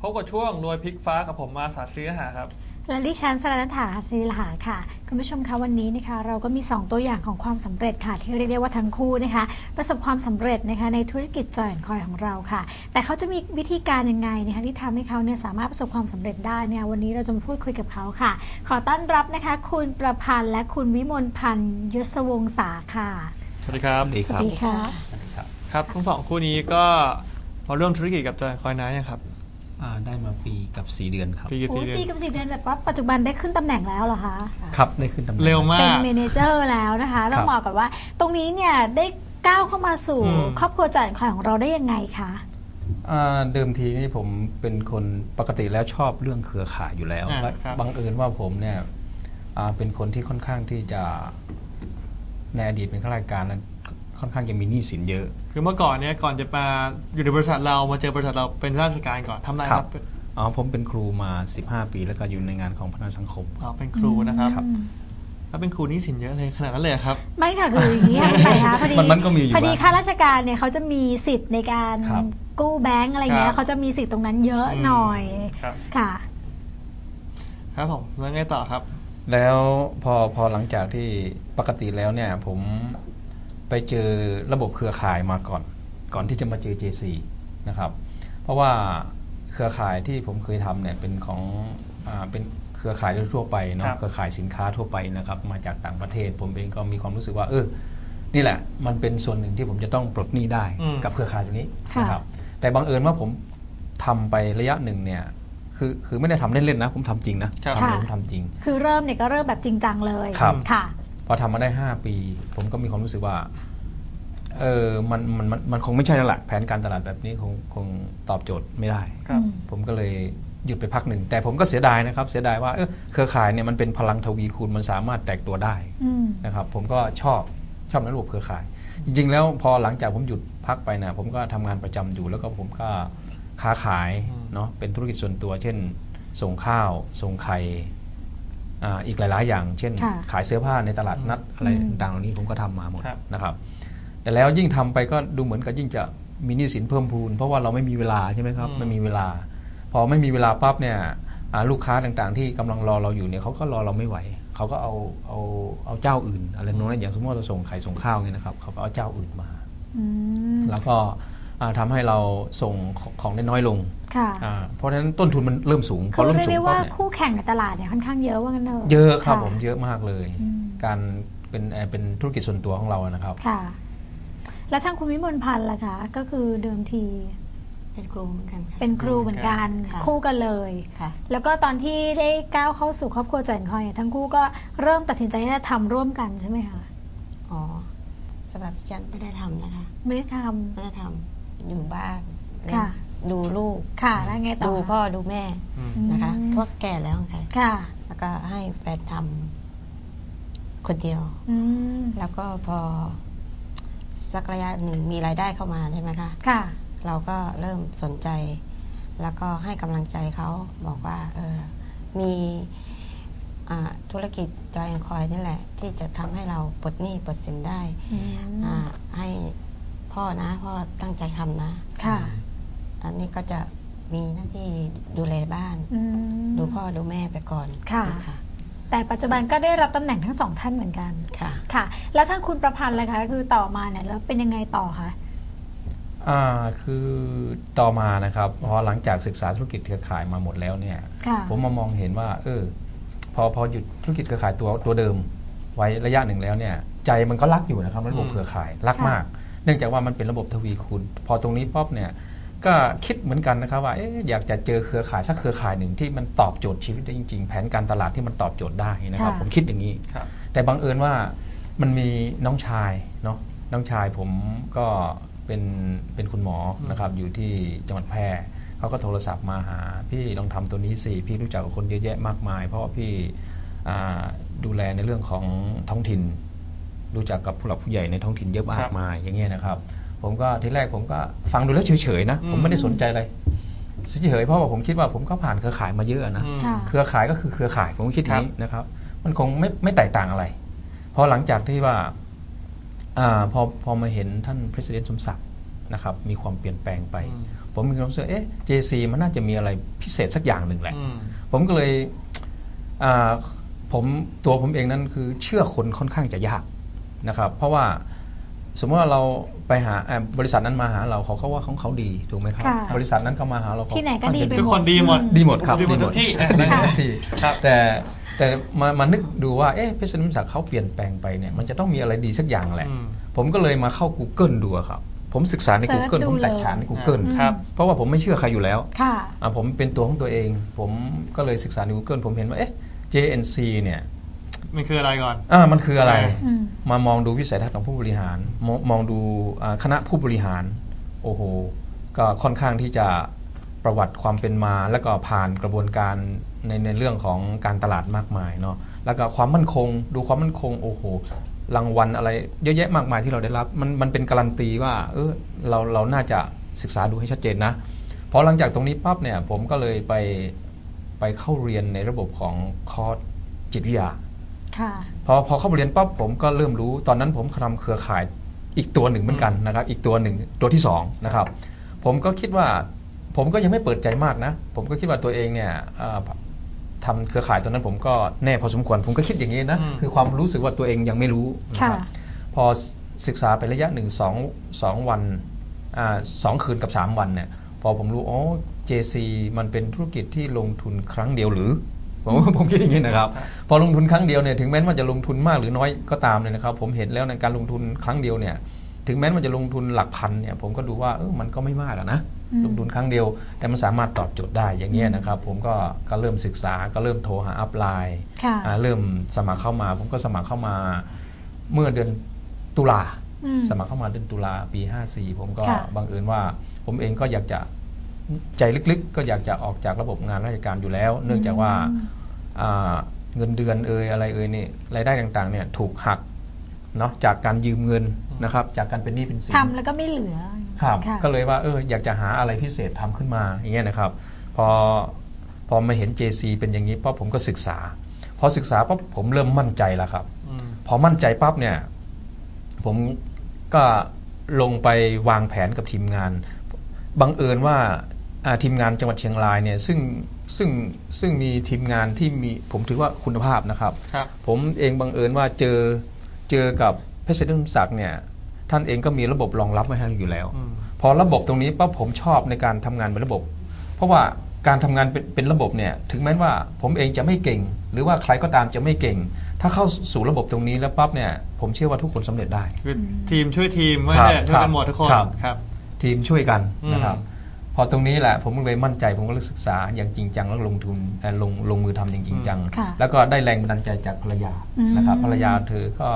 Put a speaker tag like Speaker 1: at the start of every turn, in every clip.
Speaker 1: พบกับช่วงนวยพลิกฟ้ากับผมมาสาซื้ออาหารครับ
Speaker 2: และดิฉันสรณฐาศิริลหาค่ะ คุณผู้ชมคะวันนี้นะคะ เราก็มี 2 ตัวอย่างของความสำเร็จค่ะ ที่เรียกได้ว่าทั้งคู่นะคะ ประสบความสำเร็จนะคะในธุรกิจจอยแอนคอยของเราค่ะ แต่เขาจะมีวิธีการยังไงนะคะที่ทำให้เขาเนี่ยสามารถประสบความสำเร็จได้เนี่ยวันนี้เราจะมาพูดคุยกับเขาค่ะ ขอต้อนรับนะคะ คุณประพันธ์และคุณวิมลพันธ์ยศวงศาค่ะ
Speaker 1: สวัสดีครับ
Speaker 3: ดีครับ
Speaker 2: สวัสดีค่ะ
Speaker 1: ครับทั้งสองคู่นี้ก็มาร่วมธุรกิจกับจอยคอยน้ยังครับ
Speaker 3: อ่าได้มาปีกับ 4 เดือนครับ
Speaker 1: ปีกี่
Speaker 2: โอ้
Speaker 1: ปี
Speaker 2: ย
Speaker 1: เดือน
Speaker 2: ปีกับสี่เดือนแบบว่าปัจจุบันได้ขึ้นตำแหน่งแล้วเหรอคะ
Speaker 3: ครับได้ขึ้นตำแหน่ง
Speaker 1: เร็วมา
Speaker 2: เป็น
Speaker 1: ก
Speaker 2: เมเนเจอร์แล้วนะคะ ต้องบอกก่อนว่า ตรงนี้เนี่ยได้ก้าวเข้ามาสู่
Speaker 1: อืม
Speaker 2: ครอบครัวจอยแอนคอยของเราได้ยังไงคะ
Speaker 3: อ่าเดิมทีนี่ผมเป็นคนปกติแล้วชอบเรื่องเครือข่ายอยู่แล้ว
Speaker 1: อ่า
Speaker 3: และ
Speaker 1: ครับ
Speaker 3: บังเอิญว่าผมเนี่ยอ่าเป็นคนที่ค่อนข้างที่จะในอดีตเป็นข้าราชการนั้น ค่อนข้างจะมีหนี้สินเยอะ
Speaker 1: คือเมื่อก่อนเนี่ยก่อนจะมาอยู่ในบริษัทเรามาเจอบริษัทเราเป็นราชการก่อนทำอะไรครับ
Speaker 3: อ๋อผมเป็นครูมา 15 ปี แล้วก็อยู่ในงานของพัฒนาสังคม
Speaker 1: อ๋อเป็นครูนะครับ
Speaker 3: ครับ
Speaker 1: แล้วเป็นครูนี่สินเยอะเลยขนาดนั้นเลยเหรอครับ
Speaker 2: ไม่ค่ะคืออย่างนี้ค่ะคุณไปคะพอดี
Speaker 3: มันมันก็มีอยู่
Speaker 2: พอดี
Speaker 3: บ้าง
Speaker 2: ข้าราชการเนี่ยเขาจะมีสิทธิ์ในการ
Speaker 3: ครับ
Speaker 2: กู้แบงก์อะไรเงี้
Speaker 1: ครั
Speaker 2: ย
Speaker 1: บ
Speaker 2: เขาจะมีสิทธิ์ตรงนั้นเยอะ
Speaker 1: อืม
Speaker 2: หน่อย
Speaker 1: ครับ
Speaker 2: ค่ะ
Speaker 1: ครับผมแล้วไงต่อครับ
Speaker 3: แล้วพอพอหลังจากที่ปกติแล้วเนี่ยผม ไปเจอระบบเครือข่ายมาก่อน ก่อนที่จะมาเจอ JC นะครับเพราะว่าเครือข่ายที่ผมเคยทำเนี่ยเป็นของอาเป็นเครือข่ายทั่วไป
Speaker 1: ครั
Speaker 3: เนาะ
Speaker 1: บ
Speaker 3: เครือข่ายสินค้าทั่วไปนะครับมาจากต่างประเทศ ผมเองก็มีความรู้สึกว่าเออนี่แหละ มันเป็นส่วนหนึ่งที่ผมจะต้องปลดหนี้ได้
Speaker 1: อืม
Speaker 3: กับเครือข่ายตัวนี้
Speaker 2: ค่ะ
Speaker 3: นะครับแต่บังเอิญว่าผมทำไประยะหนึ่งเนี่ยคือคือไม่ได้ทำเล่นๆนะ ผมทำจริงนะครับทำเลยผมทำจริง
Speaker 2: คือเริ่มเนี่ยก็เริ่มแบบจริงจังเลย
Speaker 3: ครับ
Speaker 2: ค่ะ
Speaker 3: พอทำมาได้ 5 ปี ผมก็มีความรู้สึกว่าเออมันมันมันมันคงไม่ใช่แล้วล่ะแผนการตลาดแบบนี้คงคงตอบโจทย์ไม่ได้
Speaker 1: ครับ
Speaker 2: อืม
Speaker 3: ผมก็เลยหยุดไปพักหนึ่ง แต่ผมก็เสียดายนะครับ เสียดายว่าเออเครือข่ายเนี่ยมันเป็นพลังทวีคูณมันสามารถแตกตัวได้
Speaker 2: อืม
Speaker 3: นะครับ ผมก็ชอบชอบในระบบเครือข่าย จริง ๆ แล้วพอหลังจากผมหยุดพักไปนะผมก็ทำงานประจำอยู่ แล้วก็ผมก็ค้าขาย
Speaker 1: อืม
Speaker 3: เนาะเป็นธุรกิจส่วนตัว เช่น ส่งข้าว ส่งไข่ อ่าอีกหลาย ๆ อย่าง เช่น
Speaker 2: ค่ะ
Speaker 3: ขายเสื้อผ้าในตลาดนัดอะไร
Speaker 2: อืม
Speaker 3: ต่างๆเหล่านี้ผมก็ทำมาหมด
Speaker 1: ครับ
Speaker 3: นะครับ แต่แล้วยิ่งทำไปก็ดูเหมือนกับยิ่งจะมีหนี้สินเพิ่มพูน เพราะว่าเราไม่มีเวลาใช่ไหมครับ
Speaker 1: อืม
Speaker 3: ไม่มีเวลา พอไม่มีเวลาปั๊บเนี่ยอ่าลูกค้าต่างๆ ที่กำลังรอเราอยู่เนี่ยเขาก็รอเราไม่ไหวเขาก็เอาเอาเอาเจ้าอื่นอะไรนู้นอย่างสมมติว่าเราส่งไข่ส่งข้าวเนี่ยนะครับเขาก็เอาเจ้าอื่นมา
Speaker 2: อืม
Speaker 3: แล้วก็อ่า ทำาให้เราส่งของของได้น้อยลง
Speaker 2: ค่ะ
Speaker 3: อ่าเพราะฉะนั้นต้นทุนมันเริ่มสูงพ
Speaker 2: คือ
Speaker 3: เริ่ม
Speaker 2: เรียก
Speaker 3: สูง
Speaker 2: ได้
Speaker 3: ปั๊
Speaker 2: ว่า
Speaker 3: บเนี่ย
Speaker 2: คู่แข่งในตลาดเนี่ยค่อนข้างเยอะว่างั้นเถอะ
Speaker 3: เยอะครับะผมเยอะมากเลย
Speaker 2: อืม
Speaker 3: การเป็นเอ่อเป็นธุรกิจส่วนตัวของเราอะนะครับ
Speaker 2: ค่ะ แล้วทางคุณวิมลพันธ์ล่ะคะก็คือเดิมที
Speaker 4: เป็นครูเหมือนกันค่ะ
Speaker 2: เป็นครูเหมือนกัน
Speaker 4: ค่ะ
Speaker 2: คู่กันเลย
Speaker 4: ค่ะ
Speaker 2: แล้วก็ตอนที่ได้ก้าวเข้าสู่ครอบครัวจอยแอนคอยเนี่ยทั้งคู่ก็เริ่มตัดสินใจที่จะทำร่วมกันใช่ไหมคะ
Speaker 4: อ๋อสำหรับดิฉันไม่ได้ทำนะคะ
Speaker 2: ไม่ได้ท
Speaker 4: ไม่ได้ทำ อยู่บ้านเล่น
Speaker 2: ค่ะ
Speaker 4: ดูลูกำ
Speaker 2: ค่ะ แล้วไงต่อ
Speaker 4: ดูพ่อดูแม่
Speaker 1: อืม
Speaker 4: นะคะ
Speaker 2: อืม
Speaker 4: เพราะแก่แล้วค่ะ
Speaker 2: ค่ะ
Speaker 4: แล้วก็ให้แฟนทำคนเดียว
Speaker 2: อืม
Speaker 4: แล้วก็พอสักระยะหนึ่งมีรายได้เข้ามาใช่ไหมคะ
Speaker 2: ค่ะ
Speaker 4: เราก็เริ่มสนใจ แล้วก็ให้กำลังใจเขาบอกว่าเออมีอ่าธุรกิจจอยแอนคอยนี่แหละ ที่จะทำให้เราปลดหนี้ปลดสินได้
Speaker 2: อืม
Speaker 4: อ่าให้ พ่อนะพ่อตั้งใจทำนะ
Speaker 2: ค่ะ
Speaker 4: อันนี้ก็จะมีหน้าที่ดูแลบ้าน
Speaker 2: อืม
Speaker 4: ดูพ่อดูแม่ไปก่อน
Speaker 2: ค่ะ
Speaker 4: ค่ะ
Speaker 2: แต่ปัจจุบันก็ได้รับตำแหน่งทั้งสองท่านเหมือนกัน
Speaker 4: ค่ะ
Speaker 2: ค่ะ แล้วทางคุณประพันธ์ล่ะคะคือต่อมาเนี่ยแล้วเป็นยังไงต่อคะ
Speaker 3: อ่าคือต่อมานะครับพอหลังจากศึกษาธุรกิจเครือข่ายมาหมดแล้วเนี่ย
Speaker 2: ค่ะ
Speaker 3: ผมมามองเห็นว่าเออพอพอหยุดธุรกิจเครือข่ายตัวตัวเดิม ไว้ระยะหนึ่งแล้วเนี่ยใจมันก็รักอยู่นะครับระบบ
Speaker 1: อืม
Speaker 3: เครือข่ายรักมากเนื่องจากว่ามันเป็นระบบทวีคูณ พอตรงนี้ป๊อบเนี่ยก็คิดเหมือนกันนะครับว่าเอ๊ะอยากจะเจอเครือข่ายสักเครือข่ายหนึ่งที่มันตอบโจทย์ชีวิตได้จริง ๆ แผนการตลาดที่มันตอบโจทย์ได้นะครับ
Speaker 2: ค่ะ
Speaker 3: ผมคิดอย่างนี้
Speaker 1: ครับ
Speaker 3: แต่บังเอิญว่ามันมีน้องชายเนาะน้องชายผมก็เป็นเป็นคุณหมอนะครับอยู่ที่จังหวัดแพร่เขาก็โทรศัพท์มาหา พี่ลองทำตัวนี้สิพี่รู้จักกับคนเยอะแยะมากมาย เพราะว่าพี่อ่าดูแลในเรื่องของท้องถิ่น รู้จักกับผู้หลักผู้ใหญ่ในท้องถิ่นเยอะมา
Speaker 1: ครั
Speaker 3: ก
Speaker 1: บ
Speaker 3: มายอย่างเงี้ยนะครับ ผมก็ทีแรกผมก็ฟังดูแล้วเฉยๆนะ
Speaker 1: อืม
Speaker 3: ผมไม่ได้สนใจอะไรเฉยๆเพราะว่าผมคิดว่าผมก็ผ่านเครือข่ายมาเยอะนะ
Speaker 1: อืม
Speaker 2: ค่ะ
Speaker 3: เครือข่ายก็คือเครือข่ายผมก็คิดอย่างนี้นะครับ มันคงไม่ไม่แตกต่างอะไรเพราะหลังจากที่ว่าอาพอพอมาเห็นท่านประธานสมศักดิ์นะครับ มีความเปลี่ยนแปลงไป
Speaker 1: อืม
Speaker 3: ผมมีความรู้สึกเอ๊ะ JC มันน่าจะมีอะไรพิเศษสักอย่างหนึ่งแหละ
Speaker 1: อืม
Speaker 3: ผมก็เลยอ่าผมตัวผมเองนั้นคือเชื่อคนค่อนข้างจะยาก นะครับเพราะว่าสมมติว่าเราไปหาอ่าบริษัทนั้นมาหาเราเขาก็ว่าของเขาดีถูกไหมครับ
Speaker 2: ค่ะ
Speaker 3: บริษัทนั้นก็มาหาเราเขา
Speaker 2: ที่ไหนก็ดีไป
Speaker 1: ทุก
Speaker 2: หม
Speaker 1: ค
Speaker 2: ด
Speaker 1: นดีหมด
Speaker 3: ดีหมดครับ
Speaker 1: ดีหมดทุกที่เออได้
Speaker 3: ดีหมดทุกที่
Speaker 1: ครับ
Speaker 3: แต่แต่มามานึกดูว่าเอ๊ะเพชรนิมศักดิ์เขาเปลี่ยนแปลงไปเนี่ยมันจะต้องมีอะไรดีสักอย่างแหละ
Speaker 1: อืม
Speaker 3: ผมก็เลยมาเข้า Google ดูอะครับ ผมศึกษาใน
Speaker 2: เสิร์ช
Speaker 3: Google
Speaker 2: ดู
Speaker 3: ผมแตก
Speaker 2: เลย
Speaker 3: ฉานใน Google
Speaker 1: ครับ
Speaker 3: เพราะว่าผมไม่เชื่อใครอยู่แล้ว
Speaker 2: ค่ะ
Speaker 3: อะผมเป็นตัวของตัวเอง ผมก็เลยศึกษาใน Google ผมเห็นว่าเอ๊ะ JNC เนี่ย
Speaker 1: มันคืออะไรก่อน
Speaker 3: อ่ามันคืออะไร
Speaker 2: อืม
Speaker 3: มามองดูวิสัยทัศน์ของผู้บริหารมองมองดูอ่าคณะผู้บริหาร โอ้โห ก็ค่อนข้างที่จะประวัติความเป็นมา แล้วก็ผ่านกระบวนการในในเรื่องของการตลาดมากมายเนาะ แล้วก็ความมั่นคง ดูความมั่นคง โอ้โห รางวัลอะไรเยอะแยะมากมายที่เราได้รับ มันมันเป็นการันตีว่า เออ เราเราน่าจะศึกษาดูให้ชัดเจนนะพอหลังจากตรงนี้ปั๊บเนี่ย ผมก็เลยไปไปเข้าเรียนในระบบของคอร์สจิตวิทยา
Speaker 2: ค่ะ
Speaker 3: พอพอเข้าไปเรียนปั๊บผมก็เริ่มรู้ตอนนั้นผมทำเครือข่ายอีกตัวหนึ่งเหมือนกันนะครับ อีกตัวหนึ่งตัวที่สองนะครับผมก็คิดว่าผมก็ยังไม่เปิดใจมากนะ ผมก็คิดว่าตัวเองเนี่ยเอ่อทำเครือข่ายตอนนั้นผมก็แน่พอสมควร ผมก็คิดอย่างนี้นะ
Speaker 1: อืม
Speaker 3: คือความรู้สึกว่าตัวเองยังไม่รู้นะ
Speaker 2: ค่ะ
Speaker 3: ครับพอศึกษาไประยะหนึ่งสองสองวันอ่าสองคืนกับสามวันเนี่ยพอผมรู้อ๋อ JC มันเป็นธุรกิจที่ลงทุนครั้งเดียวหรือ ผมผมคิดอย่างนี้นะครับพอลงทุนครั้งเดียวเนี่ยถึงแม้ว่าจะลงทุนมากหรือน้อยก็ตามเลยนะครับ ผมเห็นแล้วในการลงทุนครั้งเดียวเนี่ย ถึงแม้ว่าจะลงทุนหลักพันเนี่ย ผมก็ดูว่าเออมันก็ไม่มากอะนะ
Speaker 2: อืม
Speaker 3: ลงทุนครั้งเดียว แต่มันสามารถตอบโจทย์ได้อย่างเงี้ยนะครับ ผมก็ก็เริ่มศึกษาก็เริ่มโทรหาอัพไลน์
Speaker 2: ค่ะ
Speaker 3: เริ่มสมัครเข้ามา ผมก็สมัครเข้ามาเมื่อเดือนตุลา
Speaker 2: อืม
Speaker 3: สมัครเข้ามาเดือนตุลาปี 54 ผมก็
Speaker 2: ค่ะ
Speaker 3: บังเอิญว่า ผมเองก็อยากจะ ใจลึกๆ ก็อยากจะออกจากระบบงานราชการอยู่แล้ว เนื่องจากว่าอ่าเงินเดือนเอ่ยอะไรเอ่ยนี่รายได้ต่างๆเนี่ยถูกหักเนาะจากการยืมเงินนะครับจากการเป็นหนี้เป็นสิน
Speaker 2: ทำแล้วก็ไม่เหลือ
Speaker 3: ครับ
Speaker 2: ค่ะ
Speaker 3: ก็เลยว่าเอออยากจะหาอะไรพิเศษทำขึ้นมาอย่างเงี้ยนะครับพอพอมาเห็น JC เป็นอย่างนี้ปั๊บผมก็ศึกษา พอศึกษาปั๊บผมเริ่มมั่นใจแล้วครับ
Speaker 1: อืม
Speaker 3: พอมั่นใจปั๊บเนี่ยผมก็ลงไปวางแผนกับทีมงานบังเอิญว่าอ่า ทีมงานจังหวัดเชียงรายเนี่ยซึ่งซึ่งซึ่งมีทีมงานที่มีผมถือว่าคุณภาพนะครับ
Speaker 1: ครับ
Speaker 3: ผมเองบังเอิญว่าเจอเจอกับเพชรเดชศักดิ์เนี่ยท่านเองก็มีระบบรองรับไว้ให้อยู่แล้ว
Speaker 1: อืม
Speaker 3: พอระบบตรงนี้ปั๊บผมชอบในการทำงานเป็นระบบ เพราะว่าการทำงานเป็นเป็นระบบเนี่ยถึงแม้ว่าผมเองจะไม่เก่ง หรือว่าใครก็ตามจะไม่เก่ง ถ้าเข้าสู่ระบบตรงนี้แล้วปั๊บเนี่ยผมเชื่อว่าทุกคนสำเร็จได้
Speaker 1: คือทีมช่วยทีมไม่
Speaker 3: ครับ
Speaker 1: ได้ช่วยกันหมดทุกคน
Speaker 3: ครับ
Speaker 1: ครับ
Speaker 3: ทีมช่วยกัน
Speaker 1: อืม
Speaker 3: นะครับ พอตรงนี้แหละผมก็เลยมั่นใจผมก็เลยศึกษาอย่างจริงจังแล้วลงทุนเอ่อลงลงมือทำอย่างจริงจัง
Speaker 2: ค่ะ
Speaker 3: แล้วก็ได้แรงบันดาลใจจากภรรยา
Speaker 2: อืม
Speaker 3: นะครับภรรยาเธอก็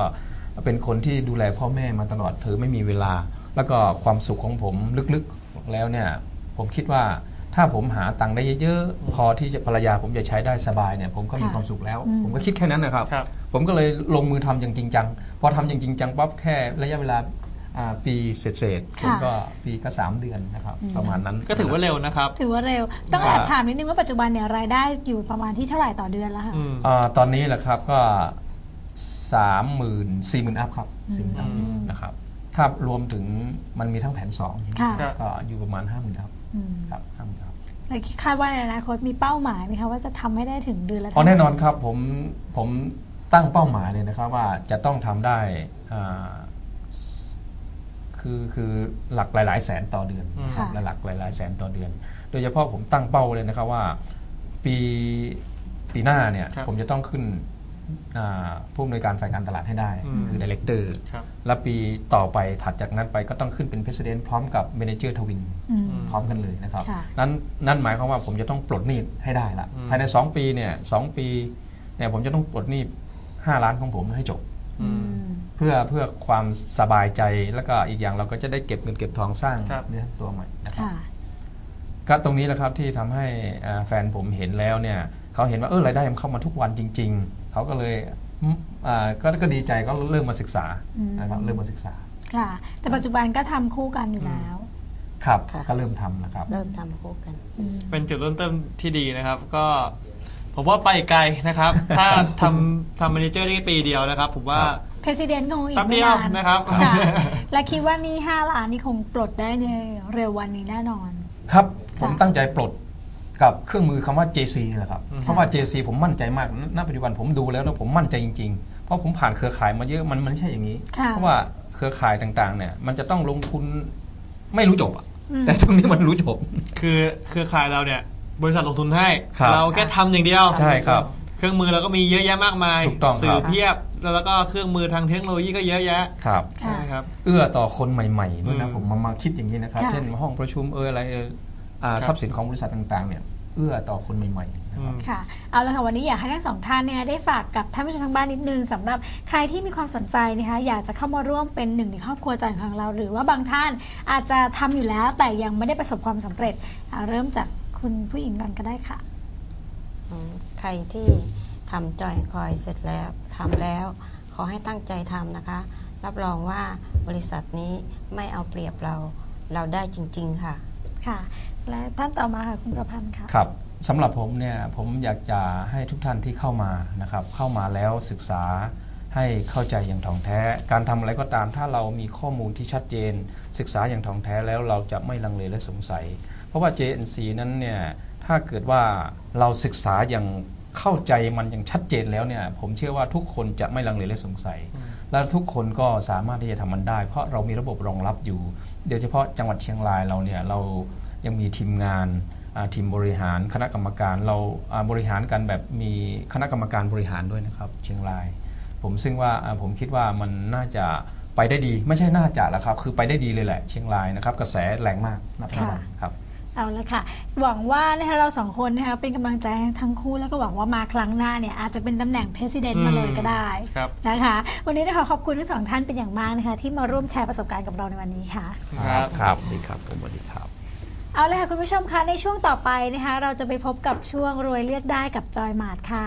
Speaker 3: เป็นคนที่ดูแลพ่อแม่มาตลอดเธอไม่มีเวลา แล้วก็ความสุขของผมลึกๆแล้วเนี่ยผมคิดว่าถ้าผมหาตังค์ได้เยอะๆ พอที่จะภรรยาผมจะใช้ได้สบายเนี่ยผมก็มี
Speaker 2: ค่ะ
Speaker 3: ความสุขแล้ว
Speaker 2: อืม
Speaker 3: ผมก็คิดแค่นั้นนะครับ
Speaker 1: ครับ
Speaker 3: ผมก็เลยลงมือทำอย่างจริงจังพอทำอย่างจริงจังปั๊บแค่ระยะเวลาอ่า ปีเศษๆผมก็ปีก็สามเดือนนะครับ ประมาณนั้น
Speaker 1: ก็ถือว่าเร็วนะครับ
Speaker 2: ถือว่าเร็ว ต้อง
Speaker 3: ครั
Speaker 2: แอบบถามนิดนึงว่าปัจจุบันเนี่ยรายได้อยู่ประมาณที่เท่าไหร่ต่อเดือนแล้วคะ
Speaker 1: อืม
Speaker 3: อ่าตอนนี้แหละครับก็สามหมื่นสี่หมื่นอัพครับสี่หมื่นอัพ
Speaker 1: อืม
Speaker 3: นะครับถ้ารวมถึงมันมีทั้งแผนสองใช่ไหม
Speaker 2: ค่ะ
Speaker 1: ครับ
Speaker 3: ก็อยู่ประมาณห้าหมื่นครับ
Speaker 2: อืม
Speaker 3: ครับห้าหมื่นครับ
Speaker 2: แล้วคาดว่าในอนาคตมีเป้าหมายไหมคะว่าจะทำให้ได้ถึงเดือนละ
Speaker 3: อ๋อแน่นอนครับผมผมตั้งเป้าหมายเลยนะครับว่าจะต้องทำได้อ่า คือคือหลักหลาย ๆ แสนต่อเดือน
Speaker 1: อืม
Speaker 3: นะครับและหลักหลาย ๆ แสนต่อเดือน โดยเฉพาะผมตั้งเป้าเลยนะครับว่าปีปีหน้าเนี่ย
Speaker 1: ครับ
Speaker 3: ผมจะต้องขึ้นอ่าผู้อำนวยการฝ่ายการตลาดให้ได้
Speaker 1: อืม
Speaker 3: คือดีเลกเตอร์
Speaker 1: ครับ
Speaker 3: และปีต่อไปถัดจากนั้นไปก็ต้องขึ้นเป็น President พร้อมกับ Manager ทวิน
Speaker 2: อืม
Speaker 3: พร้อมกันเลยนะครับ
Speaker 2: ค่ะ
Speaker 3: นั้นนั่นหมายความว่าผมจะต้องปลดหนี้ให้ได้ละ
Speaker 1: อืม
Speaker 3: ภายใน 2 ปีเนี่ยสองปีเนี่ยผมจะต้องปลดหนี้5ล้านของผมให้จบ
Speaker 1: อืม
Speaker 3: เพื่อเพื่อความสบายใจแล้วก็อีกอย่างเราก็จะได้เก็บเงินเก็บทองสร้าง
Speaker 1: ครับ
Speaker 3: เนื้อตัวใหม่นะครับ
Speaker 2: ค่ะ
Speaker 3: ก็ตรงนี้แหละครับที่ทำให้อ่าแฟนผมเห็นแล้วเนี่ยเขาเห็นว่าเออรายได้มันเข้ามาทุกวันจริง ๆเขาก็เลยอืมอ่าก็ก็ดีใจก็เริ่มมาศึกษา
Speaker 2: อืม
Speaker 3: นะครับเริ่มมาศึกษา
Speaker 2: ค่ะ แต่ปัจจุบันก็ทำคู่กันอยู่แล้ว
Speaker 3: ครับ
Speaker 4: ค่ะ
Speaker 3: ก็เริ่มทำนะครับ
Speaker 4: เริ่มทำคู่กัน
Speaker 2: อืม
Speaker 1: เป็นจุดเริ่มต้นที่ดีนะครับ ก็ผมว่าไปไกลนะครับ ถ้าทำทำแมเนเจอร์ได้แค่ปีเดียวนะครับ ผมว่า
Speaker 3: ครับ
Speaker 2: เพรสิดเนต์คงอี
Speaker 1: แป๊
Speaker 2: ก
Speaker 1: บ
Speaker 2: ไม่
Speaker 1: เดียว
Speaker 2: นาน
Speaker 1: นะครับ
Speaker 2: ค่ะและคิดว่านี่5ล้านนี่คงปลดได้ในเร็ววันนี้แน่นอน
Speaker 3: ครับ ผม
Speaker 2: ค่ะ
Speaker 3: ตั้งใจปลดกับเครื่องมือคำว่า JC นี่แหละครับ
Speaker 1: อืม
Speaker 3: เพราะว่า JC ผมมั่นใจมากณณปัจจุบันผมดูแล้วแล้วผมมั่นใจจริงๆ เพราะผมผ่านเครือข่ายมาเยอะมันมันไม่ใช่อย่างนี้
Speaker 2: ค่ะ
Speaker 3: เพราะว่าเครือข่ายต่างๆ เนี่ยมันจะต้องลงทุนไม่รู้จบอะ
Speaker 2: อืม
Speaker 3: แต่ตรงนี้มันรู้จบ
Speaker 1: คือเครือข่ายเราเนี่ย บริษัทลงทุนให้
Speaker 3: ครับ
Speaker 1: เราแค่ทำอย่างเดียว
Speaker 3: ใช่ครับ
Speaker 1: เครื่องมือเราก็มีเยอะแยะมากมาย
Speaker 3: ถูกต้องครับ
Speaker 1: สื่อเพียบ แล้วก็เครื่องมือทางเทคโนโลยีก็เยอะแยะ
Speaker 3: ครับ
Speaker 2: ค่ะ
Speaker 1: ใช่ครับ
Speaker 3: เอื้อต่อคนใหม่ๆด้วยนะ
Speaker 1: อืม
Speaker 3: ผมมามาคิดอย่างนี้นะครับ
Speaker 2: ค่ะ
Speaker 3: เช่นห้องประชุมเอออะไรเอออ่า
Speaker 1: ครับ
Speaker 3: ทรัพย์สินของบริษัทต่างๆเนี่ยเอื้อต่อคนใหม่ๆนะครับ
Speaker 1: อืม
Speaker 2: ค่ะ เอาละค่ะวันนี้อยากให้ทั้งสองท่านเนี่ยได้ฝากกับท่านผู้ชมทางบ้านนิดนึงสำหรับใครที่มีความสนใจนะคะอยากจะเข้ามาร่วมเป็นหนึ่งในครอบครัวใจของเรา หรือว่าบางท่านอาจจะทำอยู่แล้วแต่ยังไม่ได้ประสบความสำเร็จอ่าเริ่มจากคุณผู้หญิงก่อนก็ได้ค่ะ
Speaker 4: อืมใครที่ ทำจอยคอยเสร็จแล้วทำแล้ว ขอให้ตั้งใจทำนะคะ รับรองว่าบริษัทนี้ไม่เอาเปรียบเราเราได้จริง ๆ ค่ะ
Speaker 2: ค่ะ และท่านต่อมาค่ะคุณประพันธ์ค่ะ
Speaker 3: ครับสำหรับผมเนี่ยผมอยากจะให้ทุกท่านที่เข้ามานะครับเข้ามาแล้วศึกษาให้เข้าใจอย่างถ่องแท้ การทำอะไรก็ตามถ้าเรามีข้อมูลที่ชัดเจน ศึกษาอย่างถ่องแท้แล้วเราจะไม่ลังเลและสงสัย เพราะว่า JNC นั้นเนี่ยถ้าเกิดว่าเราศึกษาอย่าง เข้าใจมันอย่างชัดเจนแล้วเนี่ยผมเชื่อว่าทุกคนจะไม่ลังเลและสงสัย และทุกคนก็สามารถที่จะทำมันได้ เพราะเรามีระบบรองรับอยู่โดยเฉพาะจังหวัดเชียงรายเราเนี่ยเรายังมีทีมงานอ่าทีมบริหารคณะกรรมการเราอ่าบริหารกันแบบมีคณะกรรมการบริหารด้วยนะครับ เชียงราย ผมซึ่งว่าอ่าผมคิดว่ามันน่าจะไปได้ดี ไม่ใช่น่าจะแล้วครับ คือไปได้ดีเลยแหละเชียงรายนะครับ กระแสแรงมากนับปัจจุบันครับ
Speaker 2: เอาละค่ะ หวังว่านะคะเราสองคนนะคะเป็นกำลังใจให้ทั้งคู่แล้วก็หวังว่ามาครั้งหน้าเนี่ยอาจจะเป็นตำแหน่ง president มาเลยก็ได้
Speaker 1: ครับ
Speaker 2: นะคะ วันนี้นะคะขอบคุณทั้งสองท่านเป็นอย่างมากนะคะ ที่มาร่วมแชร์ประสบการณ์กับเราในวันนี้ค่ะ
Speaker 1: ครับ
Speaker 3: ครับดีครับผมสวัสดีครับ
Speaker 2: เอาเลยค่ะคุณผู้ชมคะในช่วงต่อไปนะคะเราจะไปพบกับช่วงรวยเลือกได้กับจอยหมาดค่ะ